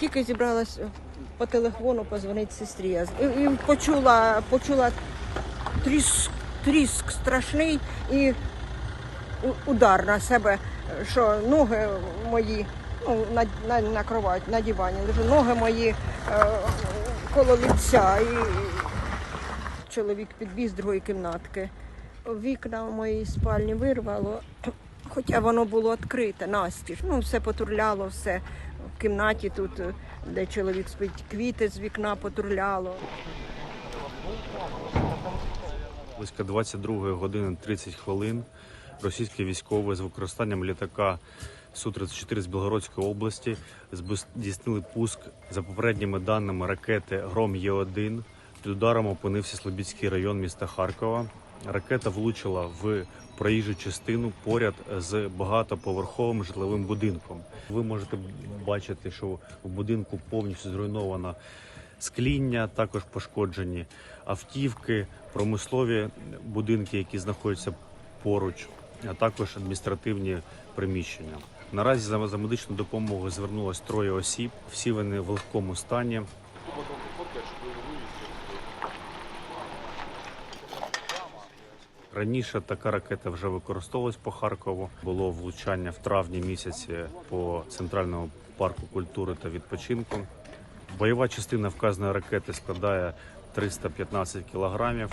Тільки зібралась по телефону позвонити сестрі. І, почула, почула тріск, тріск страшний і удар на себе, що ноги мої ну, на, на, на кровать, на дивані лежу, ноги мої е, коло лиця. І чоловік підбіг з другої кімнатки. Вікна в моїй спальні вирвало, хоча воно було відкрите, настіж. Ну, все потурляло, все в кімнаті тут, де чоловік спить, квіти з вікна потурляло. Близько 22 години 30 хвилин російські військові з використанням літака Су-34 з Білгородської області здійснили пуск за попередніми даними ракети Гром Є1. Під ударом опинився Слобідський район міста Харкова. Ракета влучила в проїжджу частину поряд з багатоповерховим житловим будинком. Ви можете бачити, що в будинку повністю зруйновано скління, також пошкоджені автівки, промислові будинки, які знаходяться поруч, а також адміністративні приміщення. Наразі за, медичну допомогу звернулось троє осіб. Всі вони в легкому стані. Раніше така ракета вже використовувалась по Харкову. Було влучання в травні місяці по центральному парку культури та відпочинку. Бойова частина вказаної ракети складає 315 кілограмів.